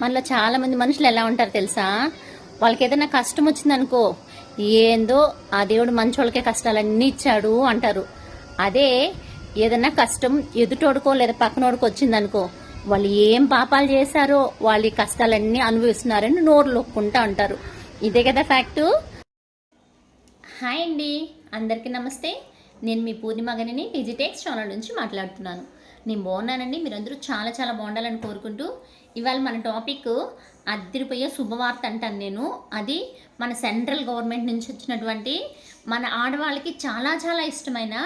మనలో చాలామంది మనుషులు ఎలా ఉంటారు తెలుసా? వాళ్ళకి ఏదైనా కష్టం వచ్చిందనుకో ఏందో ఆ దేవుడు మంచోళ్ళకే కష్టాలన్నీ ఇచ్చాడు అంటారు. అదే ఏదైనా కష్టం ఎదుటోడుకో లేదా పక్కనోడుకో వచ్చిందనుకో వాళ్ళు ఏం పాపాలు చేశారో వాళ్ళ కష్టాలన్నీ అనుభవిస్తున్నారని నోరు లొక్కుంటా అంటారు. ఇదే కదా ఫ్యాక్టు? హాయ్ అండి అందరికీ నమస్తే. నేను మీ పూర్ణిమగనిని డిజిటెక్స్ ఛానల్ నుంచి మాట్లాడుతున్నాను. నేను బాగున్నానండి. మీరందరూ చాలా చాలా బాగుండాలని కోరుకుంటూ ఇవాళ మన టాపిక్ అద్దరిపోయే శుభవార్త అంటాను నేను. అది మన సెంట్రల్ గవర్నమెంట్ నుంచి వచ్చినటువంటి మన ఆడవాళ్ళకి చాలా చాలా ఇష్టమైన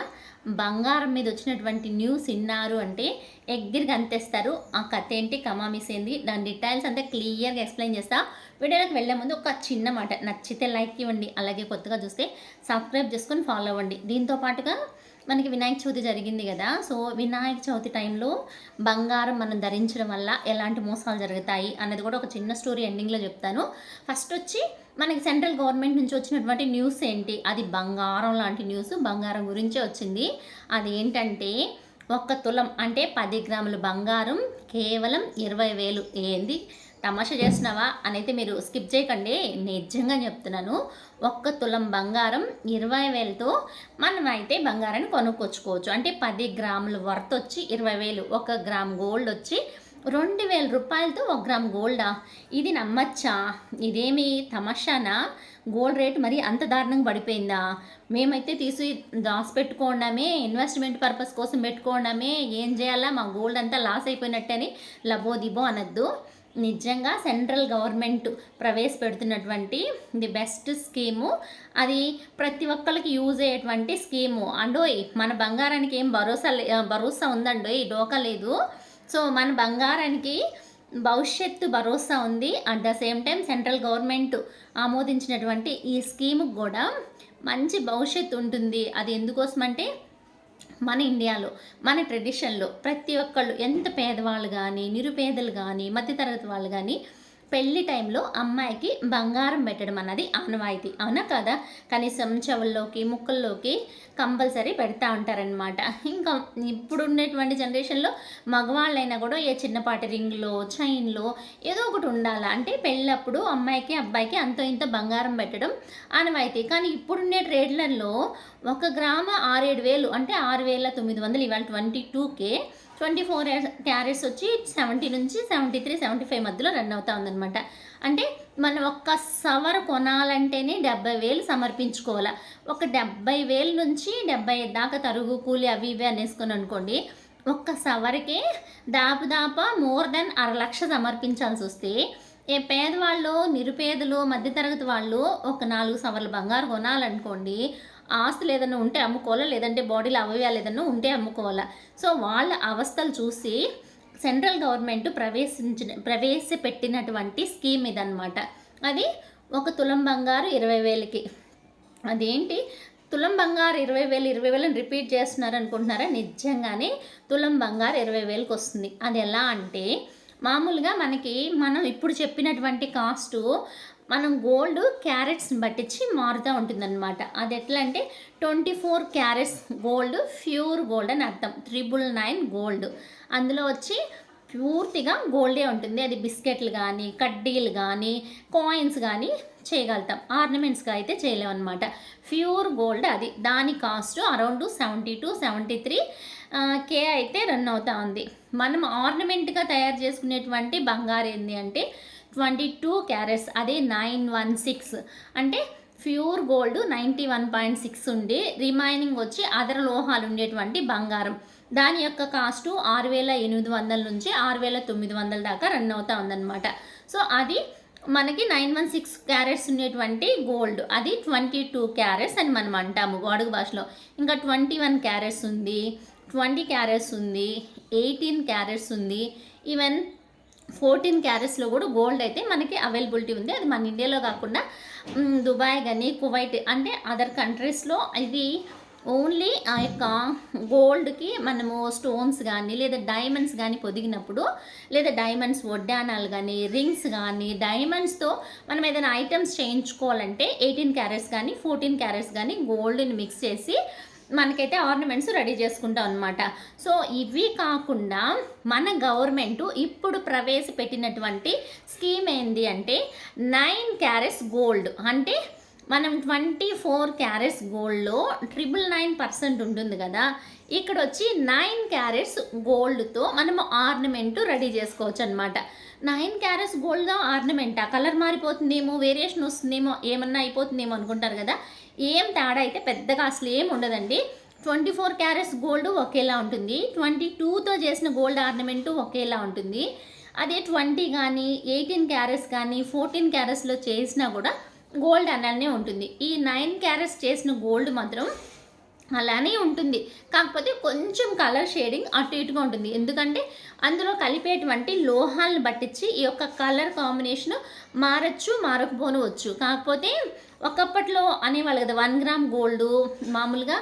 బంగారం మీద వచ్చినటువంటి న్యూస్ విన్నారు అంటే ఎగ్గిరికి అంతేస్తారు ఆ కథ ఏంటి? కమామిసేంది దాని డీటెయిల్స్ అంతా క్లియర్గా ఎక్స్ప్లెయిన్ చేస్తా. వీడియోలోకి వెళ్ళే ముందు ఒక చిన్న మాట నచ్చితే లైక్ ఇవ్వండి. అలాగే కొత్తగా చూస్తే సబ్స్క్రైబ్ చేసుకొని ఫాలో అవ్వండి. దీంతో పాటుగా మనకి వినాయక చవితి జరిగింది కదా సో వినాయక చవితి టైంలో బంగారం మనం ధరించడం వల్ల ఎలాంటి మోసాలు జరుగుతాయి అన్నది కూడా ఒక చిన్న స్టోరీ ఎండింగ్లో చెప్తాను. ఫస్ట్ వచ్చి మనకి సెంట్రల్ గవర్నమెంట్ నుంచి వచ్చినటువంటి న్యూస్ ఏంటి? అది బంగారం లాంటి న్యూస్ బంగారం గురించే వచ్చింది. అది ఏంటంటే ఒక్క తులం అంటే పది గ్రాముల బంగారం కేవలం ఇరవై వేలు. ఏంది? తమాషా చేస్తున్నావా? అని అయితే మీరు స్కిప్ చేయకండి. నిజంగా చెప్తున్నాను. ఒక్క తులం బంగారం ఇరవై వేలతో మనం అయితే బంగారాన్ని కొనుక్కొచ్చుకోవచ్చు. అంటే పది గ్రాముల వర్త్ వచ్చి ఇరవై వేలు. ఒక గ్రామ్ గోల్డ్ వచ్చి రెండు వేల రూపాయలతో ఒక గ్రామ్ గోల్డా? ఇది నమ్మచ్చా? ఇదేమి తమాషానా? గోల్డ్ రేట్ మరి అంత దారుణంగా పడిపోయిందా? మేమైతే తీసి దాచిపెట్టుకోవడమే ఇన్వెస్ట్మెంట్ పర్పస్ కోసం పెట్టుకోవడమే ఏం చేయాలా? మా గోల్డ్ అంతా లాస్ అయిపోయినట్టని లబో దిబో అనద్దు. నిజంగా సెంట్రల్ గవర్నమెంట్ ప్రవేశపెడుతున్నటువంటి ది బెస్ట్ స్కీము. అది ప్రతి ఒక్కరికి యూజ్ అయ్యేటువంటి స్కీము. అండోయ్ మన బంగారానికి ఏం భరోసా లే భరోసా ఉందండోయ్ డోకా లేదు. సో మన బంగారానికి భవిష్యత్తు భరోసా ఉంది. At the same time central government ఆమోదించినటువంటి ఈ స్కీముకు కూడా మంచి భవిష్యత్తు ఉంటుంది. అది ఎందుకోసమంటే మన ఇండియాలో మన ట్రెడిషన్లో ప్రతి ఒక్కళ్ళు ఎంత పేదవాళ్ళు కానీ నిరుపేదలు కానీ మధ్యతరగతి వాళ్ళు కానీ పెళ్ళి టైంలో అమ్మాయికి బంగారం పెట్టడం అన్నది ఆనవాయితీ. అవునా కదా? కనీసం చెవుల్లోకి ముక్కల్లోకి కంపల్సరీ పెడతా ఉంటారనమాట ఇంకా ఇప్పుడు ఉండేటువంటి జనరేషన్లో మగవాళ్ళైనా కూడా ఏ చిన్నపాటి రింగ్లో చైన్లో ఏదో ఒకటి ఉండాలా? అంటే పెళ్ళప్పుడు అమ్మాయికి అబ్బాయికి అంతో ఇంత బంగారం పెట్టడం ఆనవాయితీ. కానీ ఇప్పుడుండే ట్రేడ్లలో ఒక గ్రామ ఆరేడు వేలు అంటే ఆరు వేల తొమ్మిది వందలు ఇవాళ twenty two K twenty four carats వచ్చి సెవెంటీ నుంచి సెవెంటీ త్రీ సెవెంటీ ఫైవ్ మధ్యలో రన్ అవుతా ఉందన్నమాట. అంటే మనం ఒక్క సవర్ కొనాలంటేనే డెబ్బై వేలు సమర్పించుకోవాలి. ఒక డెబ్బై వేలు నుంచి డెబ్బై దాకా తరుగు కూలి అవి ఇవి అనేసుకొని అనుకోండి ఒక్క సవరకే దాపుదాప మోర్ దెన్ అర లక్ష సమర్పించాల్సి వస్తే ఏ పేదవాళ్ళు నిరుపేదలు మధ్యతరగతి వాళ్ళు ఒక నాలుగు సవర్లు బంగారు కొనాలనుకోండి ఆస్తులు ఏదైనా ఉంటే అమ్ముకోవాలా? లేదంటే బాడీలో అవయవాలు ఏదైనా ఉంటే అమ్ముకోవాలా? సో వాళ్ళ అవస్థలు చూసి సెంట్రల్ గవర్నమెంట్ ప్రవేశించిన ప్రవేశపెట్టినటువంటి స్కీమ్ ఇదన్నమాట. అది ఒక తులం బంగారు ఇరవై వేలకి. అదేంటి? తులం బంగారు ఇరవై వేలు ఇరవై వేలని రిపీట్ చేస్తున్నారు అనుకుంటున్నారా నిజంగానే తులం బంగారు ఇరవై వేలకు వస్తుంది. అది ఎలా అంటే మామూలుగా మనకి మనం ఇప్పుడు చెప్పినటువంటి కాస్టు మనం గోల్డ్ క్యారెట్స్ని బట్టించి మారుతూ ఉంటుందన్నమాట. అది ఎట్లా అంటే twenty four carats gold pure gold అని అర్థం. Triple nine gold. అందులో వచ్చి పూర్తిగా గోల్డే ఉంటుంది. అది బిస్కెట్లు కానీ కడ్డీలు కానీ కాయిన్స్ కానీ చేయగలుగుతాం. ఆర్నమెంట్స్గా అయితే చేయలేము అనమాట ప్యూర్ గోల్డ్ అది. దాని cost around seventy to seventy three K అయితే రన్ అవుతా ఉంది. మనం ఆర్నమెంట్గా తయారు చేసుకునేటువంటి బంగారు ఏంది అంటే ట్వంటీ టూ క్యారెట్స్ అదే నైన్ వన్ సిక్స్. అంటే pure gold ninety one point six ఉండి రిమైనింగ్ వచ్చి అదర్ లోహాలు ఉండేటువంటి బంగారం. దాని యొక్క కాస్టు ఆరు వేల ఎనిమిది వందల నుంచి ఆరు వేల తొమ్మిది వందల దాకా రన్ అవుతా ఉందన్నమాట. సో అది మనకి నైన్ వన్ సిక్స్ క్యారెట్స్ ఉండేటువంటి గోల్డ్. అది ట్వంటీ టూ క్యారెట్స్ అని మనం అంటాము గొడుగు భాషలో. ఇంకా ట్వంటీ వన్ క్యారెట్స్ ఉంది ట్వంటీ క్యారెట్స్ ఉంది ఎయిటీన్ క్యారెట్స్ ఉంది. ఈవెన్ ఫోర్టీన్ క్యారెట్స్లో కూడా గోల్డ్ అయితే మనకి అవైలబిలిటీ ఉంది. అది మన ఇండియాలో కాకుండా దుబాయ్ కానీ కువైట్ అంటే అదర్ కంట్రీస్లో ఇది ఓన్లీ ఆ యొక్క గోల్డ్కి మనము స్టోన్స్ కానీ లేదా డైమండ్స్ కానీ పొదిగినప్పుడు లేదా డైమండ్స్ వడ్డానాలు కానీ రింగ్స్ కానీ డైమండ్స్తో మనం ఏదైనా ఐటమ్స్ చేయించుకోవాలంటే ఎయిటీన్ క్యారెట్స్ కానీ ఫోర్టీన్ క్యారెట్స్ కానీ గోల్డ్ని మిక్స్ చేసి మనకైతే ఆర్నమెంట్స్ రెడీ చేసుకుంటాం అనమాట సో ఇవి కాకుండా మన గవర్నమెంట్ ఇప్పుడు ప్రవేశపెట్టినటువంటి స్కీమ్ ఏంది అంటే నైన్ క్యారెట్స్ గోల్డ్. అంటే మనం ట్వంటీ ఫోర్ క్యారెట్స్ గోల్డ్లో ట్రిపుల్ నైన్ పర్సెంట్ ఉంటుంది కదా. ఇక్కడ వచ్చి నైన్ క్యారెట్స్ గోల్డ్తో మనము ఆర్నమెంట్ రెడీ చేసుకోవచ్చు అనమాట నైన్ క్యారెట్స్ గోల్డ్ ఆర్నమెంట్? ఆ కలర్ మారిపోతుందేమో? వేరియేషన్ వస్తుందేమో? ఏమన్నా అయిపోతుందేమో అనుకుంటారు కదా? ఏం తేడా అయితే పెద్దగా అసలు ఏం ఉండదండి. ట్వంటీ ఫోర్ క్యారెట్స్ గోల్డ్ ఒకేలా ఉంటుంది. ట్వంటీ టూతో చేసిన గోల్డ్ ఆర్నమెంటు ఒకేలా ఉంటుంది. అదే ట్వంటీ కానీ ఎయిటీన్ క్యారెట్స్ కానీ ఫోర్టీన్ క్యారెట్స్లో చేసినా కూడా గోల్డ్ అలానే ఉంటుంది. ఈ నైన్ క్యారెట్స్ చేసిన గోల్డ్ మాత్రం అలానే ఉంటుంది. కాకపోతే కొంచెం కలర్ షేడింగ్ అటు ఇటుగా ఉంటుంది. ఎందుకంటే అందులో కలిపేటువంటి లోహాలను పట్టించి ఈ యొక్క కలర్ కాంబినేషన్ మారచ్చు మారకపోనవచ్చు. కాకపోతే ఒకప్పట్లో అనేవాళ్ళు కదా వన్ గ్రామ్ గోల్డ్ మామూలుగా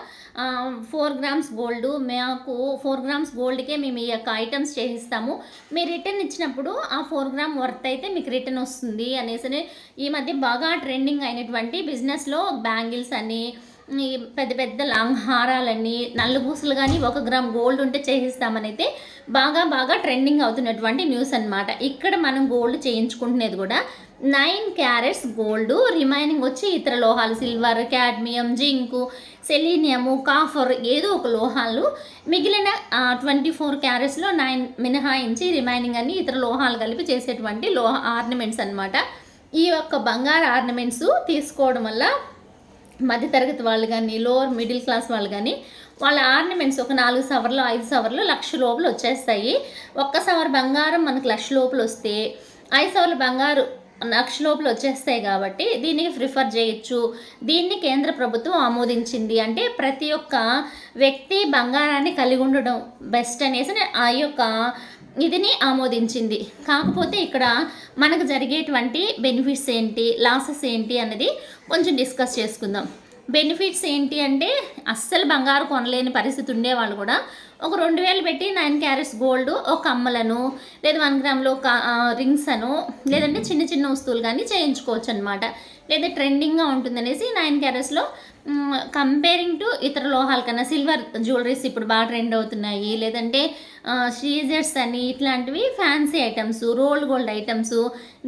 ఫోర్ గ్రామ్స్ గోల్డ్ మాకు ఫోర్ గ్రామ్స్ గోల్డ్కే మేము ఈ యొక్క ఐటమ్స్ చేయిస్తాము. మీరు రిటర్న్ ఇచ్చినప్పుడు ఆ ఫోర్ గ్రామ్ వర్త్ అయితే మీకు రిటర్న్ వస్తుంది అనేసి ఈ మధ్య బాగా ట్రెండింగ్ అయినటువంటి బిజినెస్లో బ్యాంగిల్స్ అని ఈ పెద్ద పెద్ద లాంగ్ హారాలన్నీ నల్లబూసలు కానీ ఒక గ్రామ్ గోల్డ్ ఉంటే చేయిస్తామని అయితే బాగా బాగా ట్రెండింగ్ అవుతున్నటువంటి న్యూస్ అన్నమాట. ఇక్కడ మనం గోల్డ్ చేయించుకుంటున్నది కూడా నైన్ క్యారెట్స్ గోల్డ్ రిమైనింగ్ వచ్చి ఇతర లోహాలు silver cadmium zinc selenium copper ఏదో ఒక లోహాలు. మిగిలిన ట్వంటీ ఫోర్ క్యారెట్స్లో నైన్ మినహాయించి రిమైనింగ్ అన్ని ఇతర లోహాలు కలిపి చేసేటువంటి లోహ ఆర్నమెంట్స్ అన్నమాట. ఈ యొక్క బంగారు ఆర్నమెంట్స్ తీసుకోవడం వల్ల మధ్యతరగతి వాళ్ళు కానీ లోవర్ మిడిల్ క్లాస్ వాళ్ళు కానీ వాళ్ళ ఆర్నమెంట్స్ ఒక నాలుగు సవర్లు ఐదు సవర్లు లక్ష లోపల వచ్చేస్తాయి. ఒక్క సవర్ బంగారం మనకు లక్ష లోపల వస్తే ఐదు సవర్లు బంగారు లక్ష లోపల వచ్చేస్తాయి కాబట్టి దీనికి ప్రిఫర్ చేయొచ్చు. దీన్ని కేంద్ర ప్రభుత్వం ఆమోదించింది. అంటే ప్రతి ఒక్క వ్యక్తి బంగారాన్ని కలిగి ఉండడం బెస్ట్ అనేసి ఆ యొక్క ఇదిని ఆమోదించింది. కాకపోతే ఇక్కడ మనకు జరిగేటువంటి బెనిఫిట్స్ ఏంటి లాసెస్ ఏంటి అన్నది కొంచెం డిస్కస్ చేసుకుందాం. బెనిఫిట్స్ ఏంటి అంటే అస్సలు బంగారు కొనలేని పరిస్థితి ఉండేవాళ్ళు కూడా ఒక రెండు వేలు పెట్టి నైన్ క్యారెట్స్ గోల్డ్ ఒక కమ్మలను లేదా వన్ గ్రామ్లో ఒక రింగ్స్ అను లేదంటే చిన్న చిన్న వస్తువులు కానీ చేయించుకోవచ్చు అనమాట లేదా ట్రెండింగ్గా ఉంటుందనేసి నైన్ క్యారెట్స్లో కంపేరింగ్ టు ఇతర లోహాల కన్నా సిల్వర్ జ్యువెలరీస్ ఇప్పుడు బాగా ట్రెండ్ అవుతున్నాయి. లేదంటే షీజర్స్ అని ఇట్లాంటివి fancy items roll gold items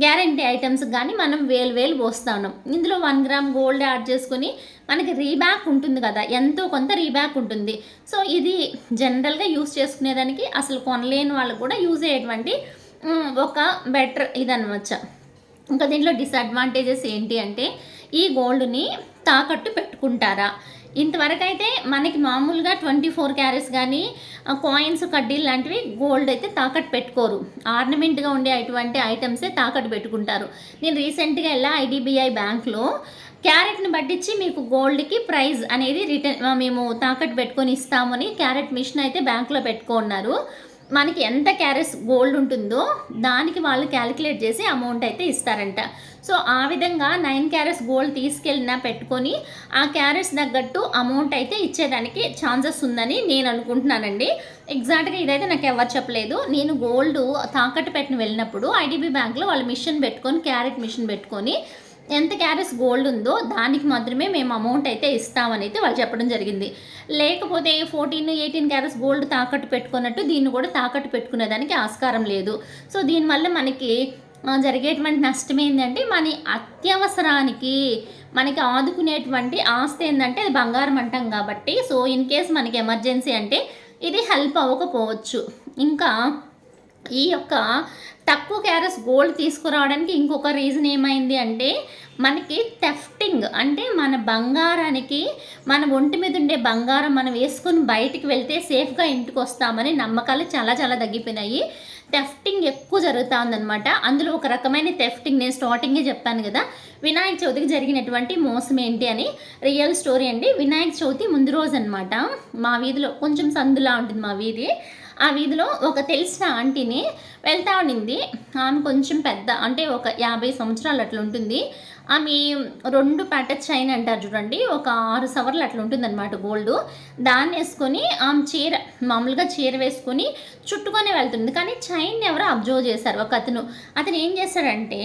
guarantee items కానీ మనం వేలు వేలు పోస్తా ఉన్నాం. ఇందులో వన్ గ్రామ్ గోల్డ్ యాడ్ చేసుకొని మనకి రీబ్యాక్ ఉంటుంది కదా ఎంతో కొంత రీబ్యాక్ ఉంటుంది. సో ఇది జనరల్గా యూస్ చేసుకునేదానికి అసలు కొనలేని వాళ్ళకు కూడా యూజ్ అయ్యేటువంటి ఒక బెటర్ ఇదనమాట ఇంకా దీంట్లో డిసడ్వాంటేజెస్ ఏంటి అంటే ఈ గోల్డ్ని తాకట్టు పెట్టుకుంటారా? ఇంతవరకు అయితే మనకి మామూలుగా ట్వంటీ ఫోర్ క్యారెట్స్ కానీ కాయిన్స్ కడ్డీలు లాంటివి గోల్డ్ అయితే తాకట్టు పెట్టుకోరు. ఆర్నమెంట్గా ఉండే అటువంటి ఐటమ్సే తాకట్టు పెట్టుకుంటారు. నేను రీసెంట్గా వెళ్ళా ఐడిబిఐ బ్యాంక్లో క్యారెట్ని పట్టించి మీకు గోల్డ్కి ప్రైజ్ అనేది రిటర్న్ మేము తాకట్టు పెట్టుకొని ఇస్తామని క్యారెట్ మిషన్ అయితే బ్యాంక్లో పెట్టుకున్నారు. మనకి ఎంత క్యారెట్స్ గోల్డ్ ఉంటుందో దానికి వాళ్ళు క్యాలిక్యులేట్ చేసి అమౌంట్ అయితే ఇస్తారంట. సో ఆ విధంగా నైన్ క్యారెట్స్ గోల్డ్ తీసుకెళ్ళినా పెట్టుకొని ఆ క్యారెట్స్ తగ్గట్టు అమౌంట్ అయితే ఇచ్చేదానికి ఛాన్సెస్ ఉందని నేను అనుకుంటున్నానండి. ఎగ్జాక్ట్గా ఇదైతే నాకు ఎవరు చెప్పలేదు. నేను గోల్డ్ తాకట్టు పెట్టిన వెళ్ళినప్పుడు ఐడిబి బ్యాంక్లో వాళ్ళు మిషన్ పెట్టుకొని క్యారెట్ మిషన్ పెట్టుకొని ఎంత క్యారెట్స్ గోల్డ్ ఉందో దానికి మాత్రమే మేము అమౌంట్ అయితే ఇస్తామని అయితే వాళ్ళు చెప్పడం జరిగింది. లేకపోతే ఫోర్టీన్ ఎయిటీన్ క్యారెట్స్ గోల్డ్ తాకట్టు పెట్టుకున్నట్టు దీన్ని కూడా తాకట్టు పెట్టుకునేదానికి ఆస్కారం లేదు. సో దీనివల్ల మనకి జరిగేటువంటి నష్టం ఏంటంటే మన అత్యవసరానికి మనకి ఆదుకునేటువంటి ఆస్తి ఏంటంటే అది బంగారం అంటాం కాబట్టి సో ఇన్ కేస్ మనకి ఎమర్జెన్సీ అంటే ఇది హెల్ప్ అవ్వకపోవచ్చు. ఇంకా ఈ యొక్క తక్కువ క్యారెస్ గోల్డ్ తీసుకురావడానికి ఇంకొక రీజన్ ఏమైంది అంటే మనకి థెఫ్టింగ్ అంటే మన బంగారానికి మన ఒంటి మీద ఉండే బంగారం మనం వేసుకొని బయటికి వెళ్తే సేఫ్గా ఇంటికి వస్తామని నమ్మకాలు చాలా చాలా తగ్గిపోయినాయి. థెఫ్టింగ్ ఎక్కువ జరుగుతూ ఉందన్నమాట అందులో ఒక రకమైన థెఫ్టింగ్ నేను స్టార్టింగే చెప్పాను కదా. వినాయక చవితికి జరిగినటువంటి మోసం ఏంటి అని రియల్ స్టోరీ అండి. వినాయక చవితి ముందు రోజు అనమాట మా వీధిలో కొంచెం సందులా ఉంటుంది మా వీధి. ఆ వీధిలో ఒక తెలిసిన ఆంటీని వెళ్తా ఉండింది. ఆమె కొంచెం పెద్ద అంటే ఒక యాభై సంవత్సరాలు అట్లా ఉంటుంది. ఆమె రెండు ప్యాట చైన్ అంటారు చూడండి ఒక ఆరు సవర్లు అట్లా ఉంటుందన్నమాట గోల్డ్. దాన్ని వేసుకొని ఆమె చీర మామూలుగా చీర వేసుకొని చుట్టుకొని వెళ్తుంది. కానీ చైన్ ఎవరో అబ్జర్వ్ చేశారు ఒక అతను. అతను ఏం చేశాడంటే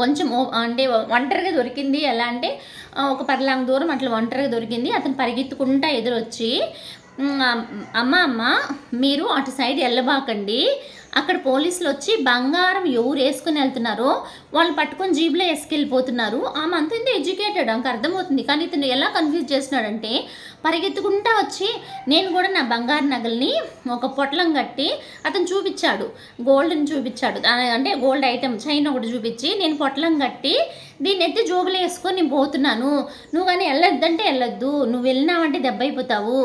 కొంచెం అంటే ఒంటరిగా దొరికింది. ఎలా అంటే ఒక పర్లాంగ్ దూరం అట్లా ఒంటరిగా దొరికింది. అతను పరిగెత్తుకుంటా ఎదురొచ్చి అమ్మ అమ్మ మీరు అటు సైడ్ వెళ్ళబాకండి అక్కడ పోలీసులు వచ్చి బంగారం ఎవరు వేసుకుని వెళ్తున్నారో? వాళ్ళు పట్టుకొని జీబులో వేసుకెళ్ళిపోతున్నారు. ఆమె అంత ఇంత ఎడ్యుకేటెడ్ అంక అర్థమవుతుంది. కానీ ఇతను ఎలా కన్ఫ్యూజ్ చేస్తున్నాడంటే పరిగెత్తుకుంటా వచ్చి నేను కూడా నా బంగారు నగల్ని ఒక పొట్లం కట్టి అతను చూపించాడు. గోల్డ్ని చూపించాడు. అంటే గోల్డ్ ఐటెం చైన్ ఒకటి చూపించి నేను పొట్లం కట్టి దీన్ని ఎత్తి జోబులో వేసుకొని నేను పోతున్నాను. నువ్వు కానీ వెళ్ళొద్దంటే వెళ్ళొద్దు. నువ్వు వెళ్ళినావంటే దెబ్బ అయిపోతావు.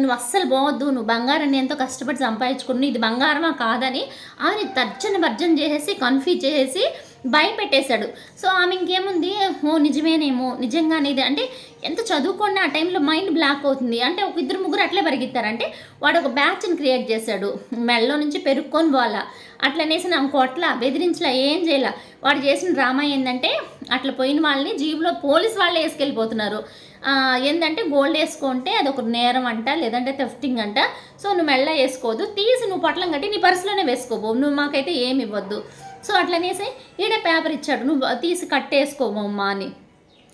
నువ్వు అస్సలు పోవద్దు. నువ్వు బంగారాన్ని ఎంతో కష్టపడి సంపాదించుకుని ఇది బంగారమా కాదని ఆయన తర్జన భర్జన చేసేసి కన్ఫ్యూజ్ చేసేసి భయపెట్టేశాడు. సో ఆమె ఇంకేముంది? ఓ నిజమేనేమో నిజంగానే ఇది. అంటే ఎంత చదువుకున్న ఆ టైంలో మైండ్ బ్లాక్ అవుతుంది. అంటే ఒక ఇద్దరు ముగ్గురు అట్లే పరిగెత్తారంటే వాడు ఒక బ్యాచ్ని క్రియేట్ చేశాడు. మెడలో నుంచి పెరుక్కొని పోవాలా? అట్లనేసి నా కొట్ల బెదిరించలా ఏం చేయాల? వాడు చేసిన డ్రామా ఏంటంటే అట్లా పోయిన వాళ్ళని జీబులో పోలీస్ వాళ్ళే వేసుకెళ్ళిపోతున్నారు. ఏంటంటే గోల్డ్ వేసుకుంటే అది ఒక నేరం అంట లేదంటే థెఫ్టింగ్ అంట. సో నువ్వు మెల్ల వేసుకోవద్దు. తీసి నువ్వు పొట్లం కట్టి నీ పర్సులోనే వేసుకోబో నువ్వు మాకైతే ఏమి ఇవ్వద్దు. సో అట్లనేసి ఈడే పేపర్ ఇచ్చాడు నువ్వు తీసి కట్టేసుకోమమ్మా అని.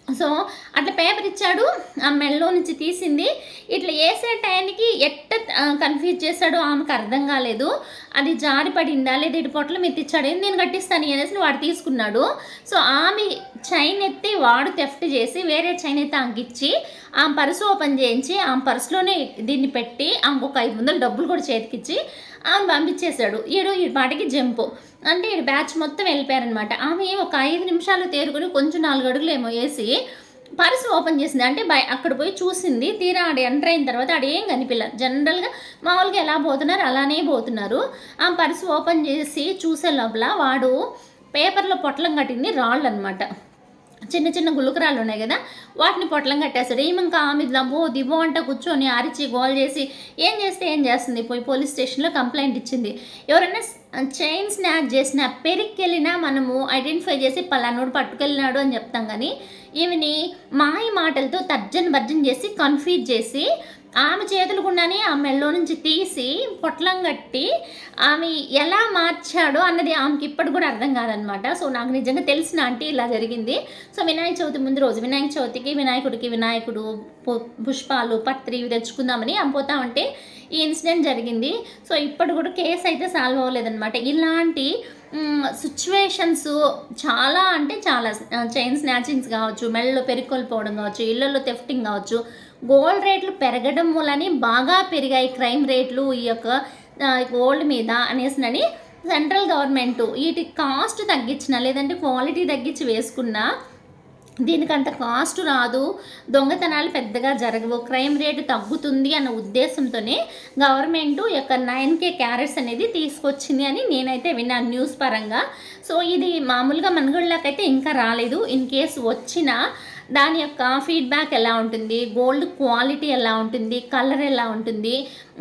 సో అట్లా పేపర్ ఇచ్చాడు ఆ మెడలో నుంచి తీసింది. ఇట్లా వేసే టైంకి ఎట్ట కన్ఫ్యూజ్ చేశాడో ఆమెకు అర్థం కాలేదు. అది జారి పడిందా లేదా ఇటు పొట్ల ఎత్తిచ్చాడు "ఏంది నేను కట్టిస్తాను అనేసి వాడు తీసుకున్నాడు. సో ఆమె చైన్ ఎత్తి వాడు థెఫ్ట్ చేసి వేరే చైన్ ఎత్తి ఆమెకి ఇచ్చి ఆమె పర్సు ఓపెన్ చేయించి ఆమె పర్సులోనే దీన్ని పెట్టి ఆమెకు ఒక ఐదు వందలు డబ్బులు కూడా చేతికిచ్చి ఆమె పంపించేశాడు. ఈడు ఈ పాటికి జంపు. అంటే ఈ బ్యాచ్ మొత్తం వెళ్ళిపోయారనమాట. ఆమె ఒక ఐదు నిమిషాలు తేరుకుని కొంచెం నాలుగు అడుగులు ఏమో వేసి పర్సు ఓపెన్ చేసింది. అంటే బయ అక్కడ పోయి చూసింది. తీరా ఆడ ఎంటర్ అయిన తర్వాత ఆడ ఏం కనిపిల్ల. జనరల్గా మామూలుగా ఎలా పోతున్నారు అలానే పోతున్నారు. ఆ పర్సు ఓపెన్ చేసి చూసే లోపల వాడు పేపర్లో పొట్లం కట్టింది రాళ్ళు అనమాట చిన్న చిన్న గులుకరాలు ఉన్నాయి కదా వాటిని పొట్లం కట్టేస్తాడు. ఏమి ఇంకా ఆమె లబో దిబో అంట కూర్చొని అరిచి గోల్ చేసి ఏం చేస్తే ఏం చేస్తుంది? పోయి పోలీస్ స్టేషన్లో కంప్లైంట్ ఇచ్చింది. ఎవరైనా చైన్ స్నాక్ చేసిన పెరిక్కెళ్ళినా మనము ఐడెంటిఫై చేసి పలానోడు పట్టుకెళ్ళినాడు అని చెప్తాం కానీ ఈమెని మాయ మాటలతో తర్జన భర్జన చేసి కన్ఫ్యూజ్ చేసి ఆమె చేతులు గుండానే ఆ మెళ్ళో నుంచి తీసి పొట్లం కట్టి ఆమె ఎలా మార్చాడో అన్నది ఆమెకి ఇప్పటికి కూడా అర్థం కాదనమాట. సో నాకు నిజంగా తెలిసిన ఆంటీ ఇలా జరిగింది. సో వినాయక చవితి ముందు రోజు వినాయక చవితికి వినాయకుడికి వినాయకుడు పు- పుష్పాలు పత్రి ఇవి తెచ్చుకుందామని అమ్ముతా ఉంటే ఈ ఇన్సిడెంట్ జరిగింది. సో ఇప్పటి కూడా కేసు అయితే సాల్వ్ అవ్వలేదన్నమాట ఇలాంటి సిచ్యువేషన్స్ చాలా అంటే చాలా చైన్ స్నాచింగ్స్ కావచ్చు మెళ్ళలో పెరుకొల్పోవడం కావచ్చు ఇళ్ళలో థెఫ్టింగ్ కావచ్చు గోల్డ్ రేట్లు పెరగడం మూలని బాగా పెరిగాయి క్రైమ్ రేట్లు ఈ యొక్క గోల్డ్ మీద అనేసినని సెంట్రల్ గవర్నమెంట్ వీటి కాస్ట్ తగ్గించిన లేదంటే క్వాలిటీ తగ్గించి వేసుకున్నా దీనికి అంత కాస్ట్ రాదు. దొంగతనాలు పెద్దగా జరగవు. క్రైమ్ రేటు తగ్గుతుంది అన్న ఉద్దేశంతోనే గవర్నమెంట్ యొక్క నైన్ కే క్యారెట్స్ అనేది తీసుకొచ్చింది అని నేనైతే విన్నాను న్యూస్ పరంగా. సో ఇది మామూలుగా మనగుళ్ళకైతే ఇంకా రాలేదు. ఇన్ కేస్ వచ్చినా దాని యొక్క ఫీడ్బ్యాక్ ఎలా ఉంటుంది? గోల్డ్ క్వాలిటీ ఎలా ఉంటుంది? కలర్ ఎలా ఉంటుంది?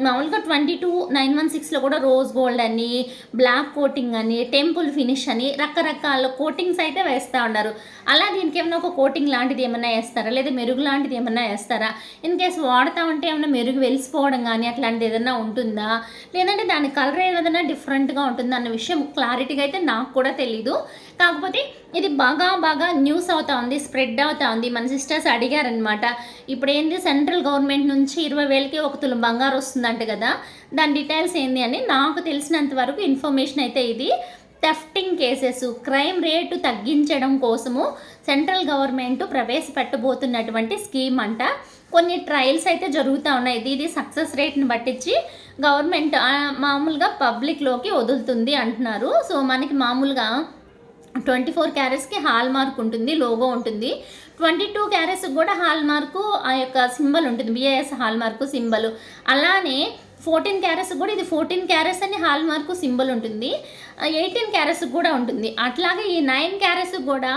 మామూలుగా ట్వంటీ టూ నైన్ వన్ సిక్స్లో కూడా రోజ్ గోల్డ్ అని బ్లాక్ కోటింగ్ అని టెంపుల్ ఫినిష్ అని రకరకాల కోటింగ్స్ అయితే వేస్తూ ఉన్నారు. అలా దీనికి ఏమైనా ఒక కోటింగ్ లాంటిది ఏమైనా వేస్తారా? లేదా మెరుగు లాంటిది ఏమైనా వేస్తారా? ఇన్ కేస్ వాడుతూ ఉంటే ఏమైనా మెరుగు వెలిసిపోవడం కానీ అట్లాంటిది ఏదైనా ఉంటుందా? లేదంటే దాని కలర్ ఏదైనా డిఫరెంట్గా ఉంటుందా అన్న విషయం క్లారిటీగా అయితే నాకు కూడా తెలీదు. కాకపోతే ఇది బాగా బాగా న్యూస్ అవుతా ఉంది స్ప్రెడ్ అవుతా ఉంది. మన సిస్టర్స్ అడిగారనమాట ఇప్పుడు ఏంది సెంట్రల్ గవర్నమెంట్ నుంచి ఇరవై వేలకి ఒక తులం బంగారు వస్తుందంట కదా. దాని డీటెయిల్స్ ఏంది అని నాకు తెలిసినంత వరకు ఇన్ఫర్మేషన్ అయితే ఇది. థెఫ్టింగ్ కేసెస్ క్రైమ్ రేటు తగ్గించడం కోసము సెంట్రల్ గవర్నమెంట్ ప్రవేశపెట్టబోతున్నటువంటి స్కీమ్ అంట. కొన్ని ట్రయల్స్ అయితే జరుగుతూ ఉన్నాయి. ఇది ఇది సక్సెస్ రేట్ని బట్టించి గవర్నమెంట్ మామూలుగా పబ్లిక్లోకి వదులుతుంది అంటున్నారు. సో మనకి మామూలుగా ట్వంటీ ఫోర్ క్యారెట్స్కి హాల్ మార్క్ ఉంటుంది లోగో ఉంటుంది. ట్వంటీ టూ క్యారెట్స్కి కూడా హాల్ మార్కు ఆ యొక్క సింబల్ ఉంటుంది. BIS hallmark symbol. అలానే ఫోర్టీన్ క్యారెట్స్ కూడా ఇది ఫోర్టీన్ క్యారెట్స్ అని హాల్ మార్కు సింబల్ ఉంటుంది. ఎయిటీన్ క్యారెట్స్ కూడా ఉంటుంది. అట్లాగే ఈ నైన్ క్యారెట్స్ కూడా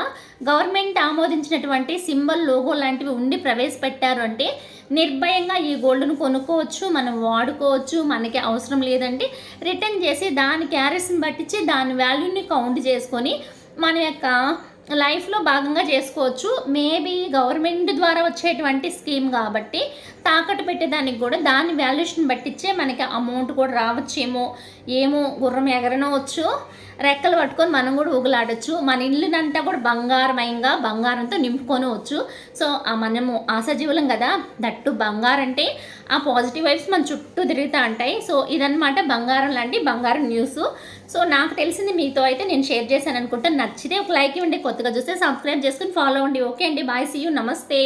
గవర్నమెంట్ ఆమోదించినటువంటి సింబల్ లోగో లాంటివి ఉండి ప్రవేశపెట్టారు అంటే నిర్భయంగా ఈ గోల్డ్ను కొనుక్కోవచ్చు మనం వాడుకోవచ్చు మనకి అవసరం లేదంటే రిటర్న్ చేసి దాని క్యారెట్స్ని పట్టించి దాని వాల్యూని కౌంట్ చేసుకొని మన యొక్క లైఫ్లో భాగంగా చేసుకోవచ్చు. మేబీ గవర్నమెంట్ ద్వారా వచ్చేటువంటి స్కీమ్ కాబట్టి తాకట్టు పెట్టేదానికి కూడా దాని వాల్యుయేషన్ బట్టిచ్చే మనకి అమౌంట్ కూడా రావచ్చేమో ఏమో గుర్రం ఎగరనవచ్చు. రెక్కలు పట్టుకొని మనం కూడా ఊగులాడచ్చు. మన ఇల్లునంతా కూడా బంగారమయంగా బంగారంతో నింపుకొనవచ్చు. సో మనము ఆశాజీవులం కదా. దట్టు బంగారం అంటే ఆ పాజిటివ్ వైబ్స్ మన చుట్టూ తిరుగుతూ ఉంటాయి. సో ఇదనమాట బంగారం లాంటి బంగారం న్యూస్. సో నాకు తెలిసింది మీతో అయితే నేను షేర్ చేశాను అనుకుంటా నచ్చితే ఒక లైక్ ఇవ్వండి. కొత్తగా చూస్తే సబ్స్క్రైబ్ చేసుకుని ఫాలో అవ్వండి. ఓకే అండి. బాయ్. See you. నమస్తే.